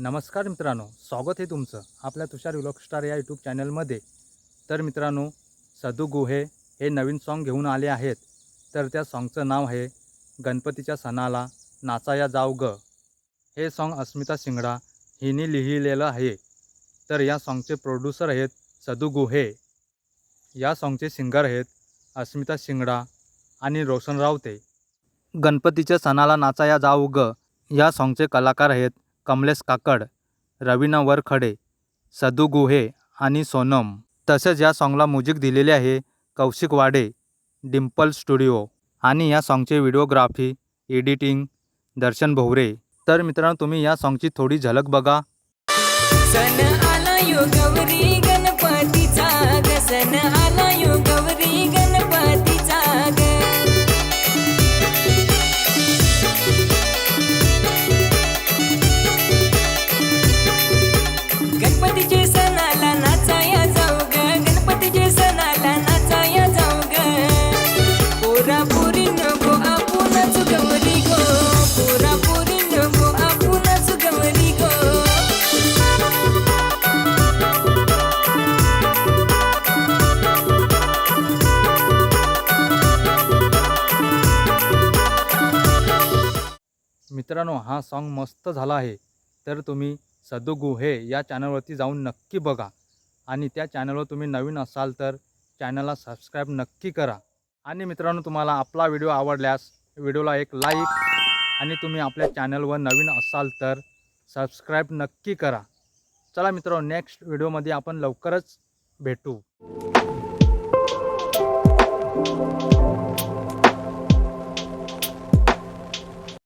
नमस्कार मित्रांनो स्वागत आहे तुमचं आपल्या तुषार विलॉग स्टार या यूट्यूब चॅनलमध्ये. तर मित्रांनो सदू गुहे हे नवीन सॉन्ग घेऊन आले आहेत. तर त्या सॉन्गचं नाव आहे गणपतीच्या सणाला नाचाया जाव ग. हे सॉन्ग अस्मिता शिंगडा हिने लिहिलेलं आहे. तर या सॉन्गचे प्रोड्युसर आहेत सदू गुहे. या सॉन्गचे सिंगर आहेत अस्मिता शिंगडा आणि रोशन रावते. गणपतीच्या सणाला नाचाया जाऊ ग. या सॉन्गचे कलाकार आहेत कमलेश काकड रवीना वरखडे सदू गुहे आणि सोनम. तसेच या सॉन्गला म्युझिक दिलेले आहे कौशिक वाडे डिम्पल स्टुडिओ. आणि या सॉन्गचे व्हिडिओग्राफी एडिटिंग दर्शन भोवरे. तर मित्रांनो तुम्ही या सॉन्गची थोडी झलक बघा. सन आला यो गौरी गणपतीचा सन आला मित्रांनो हा सॉन्ग मस्त झाला आहे. तर तुम्ही सदुगु हे या चॅनलवरती जाऊन नक्की बघा. आणि त्या चॅनलवर तुम्ही नवीन असाल तर चॅनलला सबस्क्राईब नक्की करा. आणि मित्रांनो तुम्हाला आपला व्हिडिओ आवडल्यास व्हिडिओला एक लाईक आणि तुम्ही आपल्या चॅनलवर नवीन असाल तर सबस्क्राईब नक्की करा. चला मित्रांनो नेक्स्ट व्हिडिओमध्ये आपण लवकरच भेटू.